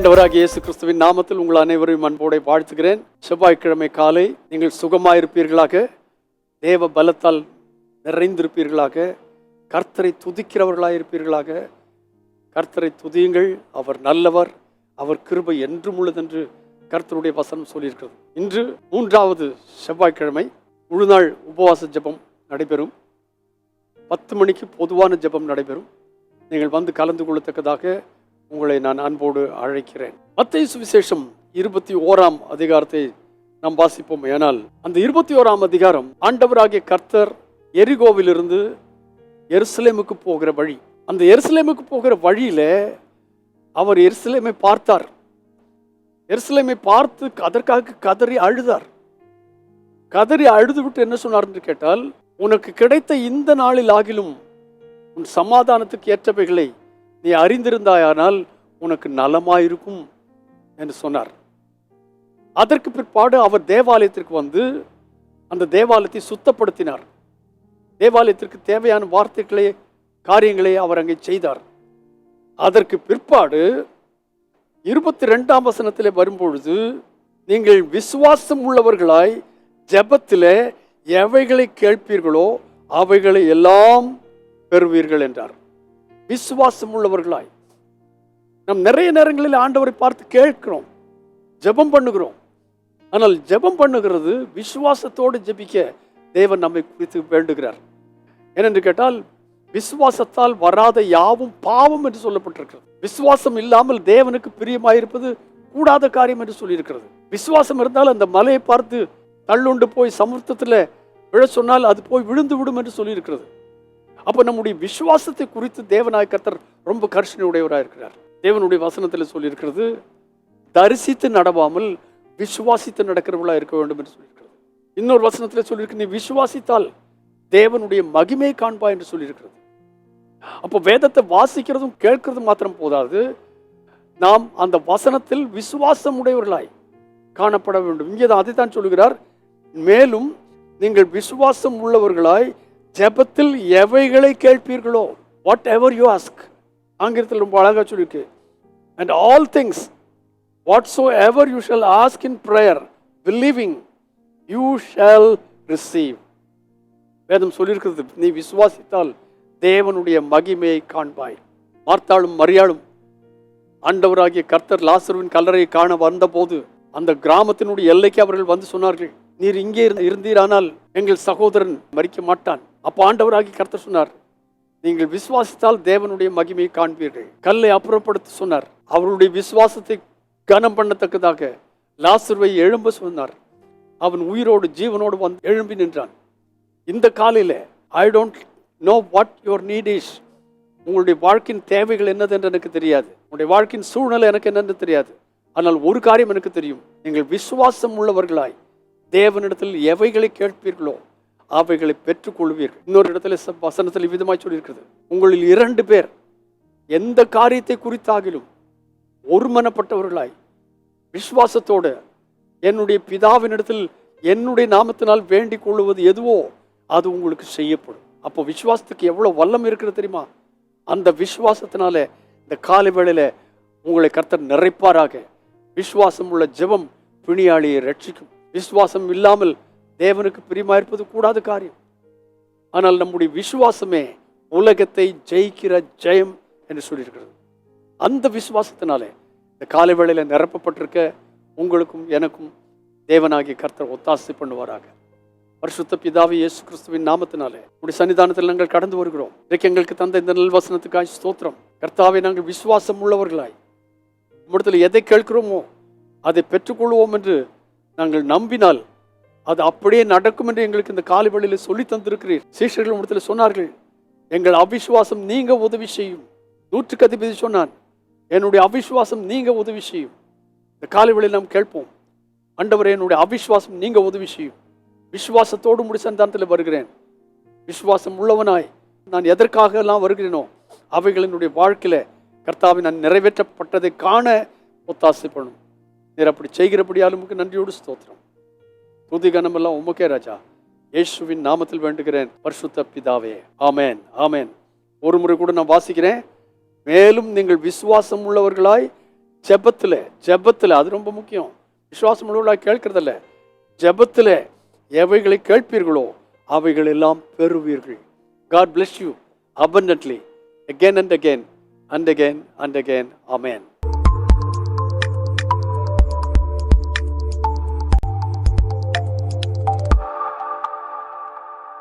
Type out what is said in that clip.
ஆண்டவராக இயேசு கிறிஸ்துவின் நாமத்தில் உங்கள் அனைவரையும் அன்போடு வாழ்த்துகிறேன். செவ்வாய்க்கிழமை காலை நீங்கள் சுகமாயிருப்பீர்களாக தேவ பலத்தால் நிறைந்திருப்பீர்களாக கர்த்தரை துதிக்கிறவர்களாயிருப்பீர்களாக. கர்த்தரை துதியுங்கள் அவர் நல்லவர் அவர் கிருபை என்றும் உள்ளதென்று கர்த்தருடைய வசனம் சொல்லியிருக்கிறது. இன்று மூன்றாவது செவ்வாய்க்கிழமை முழுநாள் உபவாச ஜெபம் நடைபெறும். பத்து மணிக்கு பொதுவான ஜெபம் நடைபெறும். நீங்கள் வந்து கலந்து கொள்ளத்தக்கதாக உங்களை நான் அன்போடு அழைக்கிறேன். மத்திய சுவிசேஷம் இருபத்தி ஓராம் அதிகாரத்தை நாம் வாசிப்போம். ஏனால் அந்த இருபத்தி ஓராம் அதிகாரம் ஆண்டவராகிய கர்த்தர் எரிகோவிலிருந்து எருசலேமுக்கு போகிற வழி. அந்த எருசலேமுக்கு போகிற வழியில் அவர் எருசலேமை பார்த்தார். எருசலேமை பார்த்து அதற்காக கதறி அழுதார். கதறி அழுது விட்டு என்ன சொன்னார் என்று கேட்டால் உனக்கு கிடைத்த இந்த நாளில் ஆகிலும் உன் சமாதானத்துக்கு ஏற்றவைகளை நீ அறிந்திருந்தாயானால் உனக்கு நலமாயிருக்கும் என்று சொன்னார். அதற்கு பிற்பாடு அவர் தேவாலயத்திற்கு வந்து அந்த தேவாலயத்தை சுத்தப்படுத்தினார். தேவாலயத்திற்கு தேவையான வார்த்தைகளை காரியங்களை அவர் அங்கே செய்தார். அதற்கு பிற்பாடு இருபத்தி ரெண்டாம் வசனத்தில் வரும்பொழுது நீங்கள் விசுவாசம் உள்ளவர்களாய் ஜபத்தில் எவைகளை கேட்பீர்களோ அவைகளை எல்லாம் பெறுவீர்கள் என்றார். விசுவாசம் உள்ளவர்களாய் நம் நிறைய நேரங்களில் ஆண்டவரை பார்த்து கேட்கிறோம் ஜெபம் பண்ணுகிறோம். ஆனால் ஜெபம் பண்ணுகிறது விசுவாசத்தோடு ஜெபிக்க தேவன் நம்மை குறித்து வேண்டுகிறார். ஏனென்று கேட்டால் விசுவாசத்தால் வராத யாவும் பாவம் என்று சொல்லப்பட்டிருக்கிறது. விசுவாசம் இல்லாமல் தேவனுக்கு பிரியமாயிருப்பது கூடாத காரியம் என்று சொல்லியிருக்கிறது. விசுவாசம் இருந்தால் அந்த மலையை பார்த்து தள்ளுண்டு போய் சமுத்திரத்தில் விழ சொன்னால் அது போய் விழுந்து விடும் என்று சொல்லியிருக்கிறது. அப்போ நம்முடைய விசுவாசத்தை குறித்து தேவனாய் கர்த்தர் ரொம்ப கர்ஷனையுடையவராக இருக்கிறார். தேவனுடைய வசனத்தில் சொல்லியிருக்கிறது தரிசித்து நடவாமல் விசுவாசித்து நடக்கிறவர்களா இருக்க வேண்டும் என்று சொல்லியிருக்கிறது. இன்னொரு வசனத்தில் சொல்லியிருக்கு நீ விசுவாசித்தால் தேவனுடைய மகிமையை காண்பா என்று சொல்லியிருக்கிறது. அப்போ வேதத்தை வாசிக்கிறதும் கேட்கிறதும் மாத்திரம் போதாது. நாம் அந்த வசனத்தில் விசுவாசம் உடையவர்களாய் காணப்பட வேண்டும். இங்கே தான் அதை தான் சொல்லுகிறார். மேலும் நீங்கள் விசுவாசம் உள்ளவர்களாய் ஜெபத்தில் எவைகளை கேட்பீர்களோ? வாட் எவர் யூ ஆஸ்க் ஆங்கிலத்தில் ரொம்ப அழகாக சொல்லியிருக்கு. And all things what so ever you shall ask in prayer believing you shall receive வேதம் சொல்லியிருக்கிறது நீ விசுவாசித்தால் தேவனுடைய மகிமையை காண்பாய். மார்த்தாளும் மரியாளும் ஆண்டவராகிய கர்த்தர் லாசருவின் கல்லறையை காண வந்தபோது அந்த கிராமத்தினுடைய எல்லைக்கு அவர்கள் வந்து சொன்னார்கள் நீர் இங்கே இருந்து- இருந்தீரானால் எங்கள் சகோதரன் மறிக்க மாட்டான். அப்போ ஆண்டவராகி கருத்த சொன்னார் நீங்கள் விசுவாசித்தால் தேவனுடைய மகிமையை காண்பீர்கள். கல்லை அப்புறப்படுத்த சொன்னார். அவருடைய விசுவாசத்தை கனம் பண்ணத்தக்கதாக லாசர்வை எழும்ப சொன்னார். அவன் உயிரோடு ஜீவனோடு வந்து எழும்பி நின்றான். இந்த காலையில் I don't know what your need is உங்களுடைய வாழ்க்கையின் தேவைகள் என்னது என்று எனக்கு தெரியாது. உங்களுடைய வாழ்க்கையின் சூழ்நிலை எனக்கு என்னென்னு தெரியாது. ஆனால் ஒரு காரியம் எனக்கு தெரியும். நீங்கள் விசுவாசம் உள்ளவர்களாய் தேவனிடத்தில் எவைகளை கேட்பீர்களோ அவைகளை பெற்றுக்கொள்வீர்கள். இன்னொரு இடத்துல ச- வசனத்தில் விதமாய் சொல்லியிருக்கிறது. உங்களில் இரண்டு பேர் எந்த காரியத்தை குறித்தாகிலும் ஒருமனப்பட்டவர்களாய் விசுவாசத்தோடு என்னுடைய பிதாவினிடத்தில் என்னுடைய நாமத்தினால் வேண்டிக் கொள்ளுவது எதுவோ அது உங்களுக்கு செய்யப்படும். அப்போ விசுவாசத்துக்கு எவ்வளோ வல்லம் இருக்கிறது தெரியுமா? அந்த விசுவாசத்தினால இந்த காலை வேளையில் உங்களை கர்த்தர் நிறைப்பாராக. விசுவாசம் உள்ள ஜெபம் பிணியாளியை ரட்சிக்கும். விசுவாசம் இல்லாமல் தேவனுக்கு பிரியமா இருப்பது கூடாத காரியம். ஆனால் நம்முடைய விசுவாசமே உலகத்தை ஜெயிக்கிற ஜெயம் என்று சொல்லியிருக்கிறது. அந்த விசுவாசத்தினாலே இந்த காலை வேளையில் நிரப்பப்பட்டிருக்க உங்களுக்கும் எனக்கும் தேவனாகிய கர்த்தர் ஒத்தாசை பண்ணுவாராக. பரிசுத்த பிதாவை இயேசு கிறிஸ்துவின் நாமத்தினாலே உடைய சன்னிதானத்தில் நாங்கள் கடந்து வருகிறோம். இன்றைக்கு எங்களுக்கு தந்த இந்த நல்வசனத்துக்காய் ஸ்தோத்திரம். கர்த்தாவை நாங்கள் விசுவாசம் உள்ளவர்களாய். உம்மிடத்தில் எதை கேட்கிறோமோ அதை பெற்றுக்கொள்வோம் என்று நாங்கள் நம்பினால் அது அப்படியே நடக்கும் என்று எங்களுக்கு இந்த காலை வழியில் சொல்லி தந்திருக்கிறீர். சீஷர்கள் இடத்துல சொன்னார்கள் எங்கள் அவிசுவாசம் நீங்க உதவி செய்யும். நூற்றுக்கு அதிபதி சொன்னான் என்னுடைய அவிசுவாசம் நீங்க உதவி செய்யும். இந்த காலை வழியில் நாம் கேட்போம் அண்டவர் என்னுடைய அவிசுவாசம் நீங்க உதவி செய்யும். விசுவாசத்தோடு முடி சந்தானத்தில் வருகிறேன். விசுவாசம் உள்ளவனாய் நான் எதற்காக எல்லாம் வருகிறேனோ அவைகள் என்னுடைய கர்த்தாவை நான் நிறைவேற்றப்பட்டதை காண ஒத்தாசைப்படும் நீர் அப்படி செய்கிறபடியாலும் நன்றியோடு ஸ்தோத்திரம். துதி கனமெல்லாம் உமக்கே ராஜா. இயேசுவின் நாமத்தில் வேண்டுகிறேன். பரிசுத்த பிதாவே. ஆமேன் ஆமேன். ஒரு முறை கூட நான் வாசிக்கிறேன். மேலும் நீங்கள் விசுவாசம் உள்ளவர்களாய் ஜெபத்தில் ஜெபத்தில் அது ரொம்ப முக்கியம். விசுவாசம் உள்ளவர்களாக கேட்கறதில்ல. ஜெபத்தில் எவைகளை கேட்பீர்களோ அவைகள் எல்லாம் பெறுவீர்கள். God bless you abundantly again and again and again and again amen